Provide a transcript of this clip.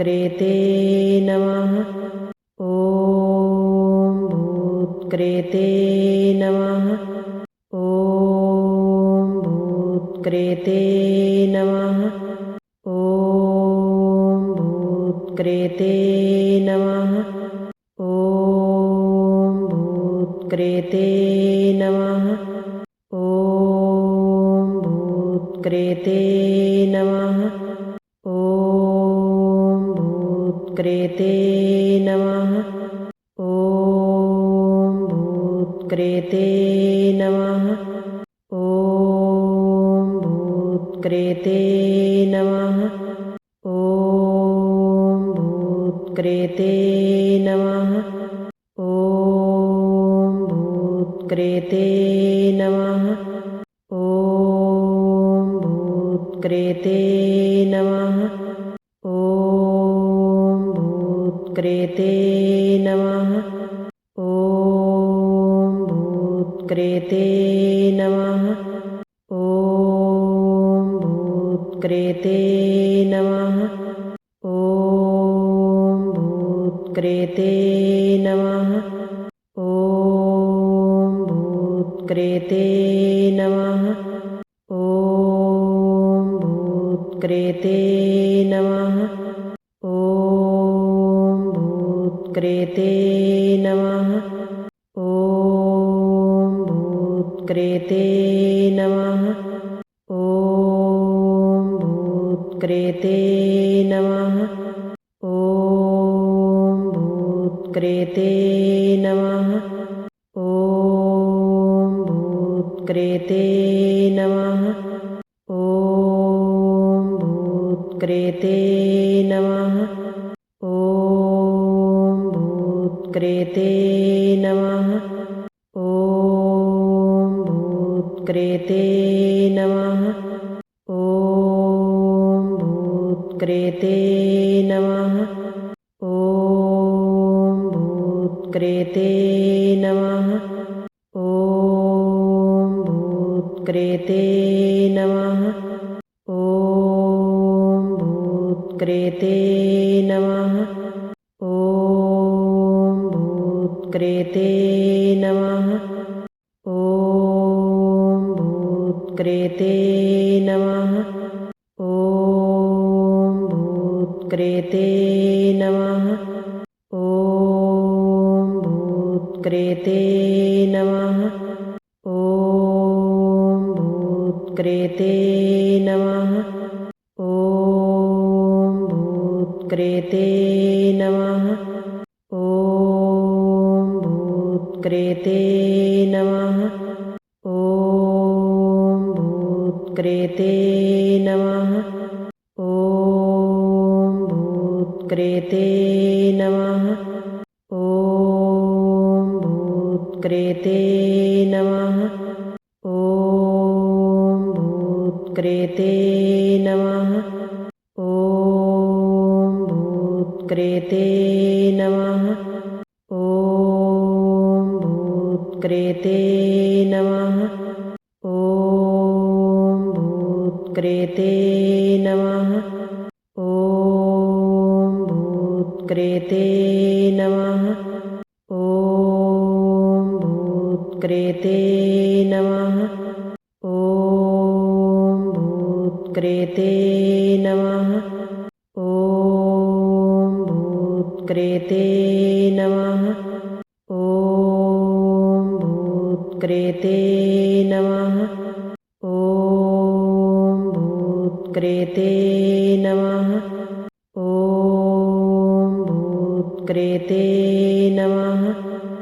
भूत्क्रेते नमः। ॐ भूत्क्रेते नमः। ॐ भूत्क्रेते नमः। ॐ भूत्क्रेते नमः। ॐ भूत्क्रेते नमः। ॐ भूत्क्रेते नमः। भूत्रे ते नम। ओ भूत्रे ते नम। ओ भूत्रे ते नम। ओ भूत्रे ते नम। ओ भूत्रे ते नम। ओ भूत्रे ते नम। भूत्क्रेते नमः। ॐ भूत्क्रेते नमः। ॐ भूत्क्रेते नमः। ॐ भूत्क्रेते नमः। ॐ भूत्क्रेते नमः। ॐ भूत्क्रेते नमः। भूत्क्रेते नमः। ॐ भूत्क्रेते नमः। ॐ भूत्क्रेते नमः। ॐ भूत्क्रेते नमः। ॐ भूत्क्रेते नमः। ॐ भूत्क्रेते नमः। भूत्क्रेते नमः। ॐ भूत्क्रेते नमः। ॐ भूत्क्रेते नमः। ॐ भूत्क्रेते नमः। ॐ भूत्क्रेते नमः। ॐ भूत्क्रेते नमः। भूत्क्रेते नमः। ॐ भूत्क्रेते नमः। ॐ भूत्क्रेते नमः। ॐ भूत्क्रेते नमः। भूत्क्रेते नमः। ॐ भूत्क्रेते नमः। भूत्क्रेते नमः। ॐ भूत्क्रेते नमः। ॐ भूत्क्रेते नमः। ॐ भूत्क्रेते नमः। ॐ भूत्क्रेते नमः। ॐ भूत्क्रेते नमः। भूत्रे ते नमः। ॐ भूत्रे ते नम। ओ भूत्रे ते नम। ओ भूत्रे ते नमः। ॐ भूत्रे ते ते नमः। भूत्क्रेते नमः। ॐ भूत्क्रेते नमः।